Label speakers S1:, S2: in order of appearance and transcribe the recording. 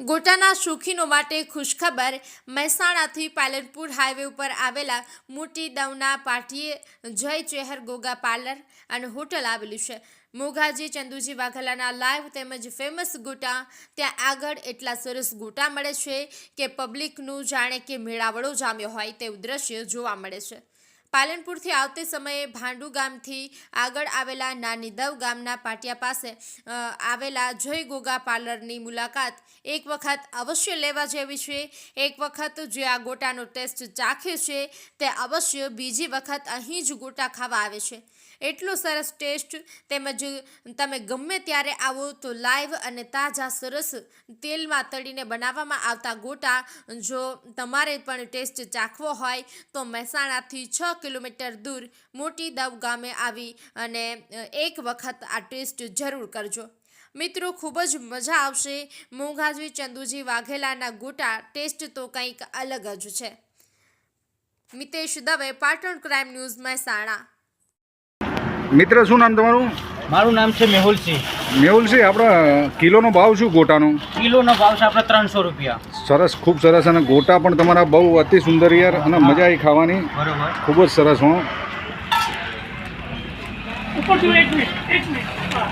S1: ગોટાના શોખીનો માટે ખુશખબર, મહેસાણાથી પાલનપુર હાઈવે ઉપર આવેલા મોટી દવના પાટીએ જય ચેહર ગોગા પાર્લર અને હોટલ આવેલું છે. મોઘાજી ચંદુજી વાઘેલાના લાઈવ તેમજ ફેમસ ગોટા, ત્યાં આગળ એટલા સરસ ગોટા મળે છે કે પબ્લિકનું જાણે કે મેળાવડો જામ્યો હોય તેવું દ્રશ્ય જોવા મળે છે. પાલનપુરથી આવતે સમયે ભાંડુ ગામથી આગળ આવેલા નાની દવ ગામના પાટિયા પાસે આવેલા જય ગોગા પાર્લરની મુલાકાત એક વખત અવશ્ય લેવા જેવી છે. એક વખત જે આ ગોટાનો ટેસ્ટ ચાખ્યો છે તે અવશ્ય બીજી વખત અહીં જ ગોટા ખાવા આવે છે. એટલો સરસ ટેસ્ટ તેમજ તમે ગમે ત્યારે આવો તો લાઈવ અને તાજા સરસ તેલમાં તળીને બનાવવામાં આવતા ગોટા, જો તમારે પણ ટેસ્ટ ચાખવો હોય તો મહેસાણાથી છ કિલોમીટર દૂર મોટી દવ ગામે આવી અને એક વખત આ ટેસ્ટ જરૂર કરજો. મિત્રો, ખૂબ જ મજા આવશે. મોંઘાજી, ચંદુજી, વાઘેલાના ગોટા ટેસ્ટ તો કંઈક અલગ જ છે. મિતેશ દવે, પાટણ ક્રાઇમ ન્યૂઝ મહેસાણા
S2: મિત્ર શું નામ તમારું?
S3: મારું નામ છે મેહુલસિંહ
S2: મેહુલસિંહ આપણા કિલોનો ભાવ શું ગોટાનો?
S3: કિલોનો ભાવ છે આપણે ત્રણસો રૂપિયા.
S2: સરસ ખૂબ સરસ. અને ગોટા પણ તમારા બહુ અતિ સુંદર યાર અને મજા આવી ખાવાની.
S3: બરોબર.
S2: ખૂબ જ સરસ હો.
S4: ઉપર જો એક મિનિટ એક મિનિટ. હા.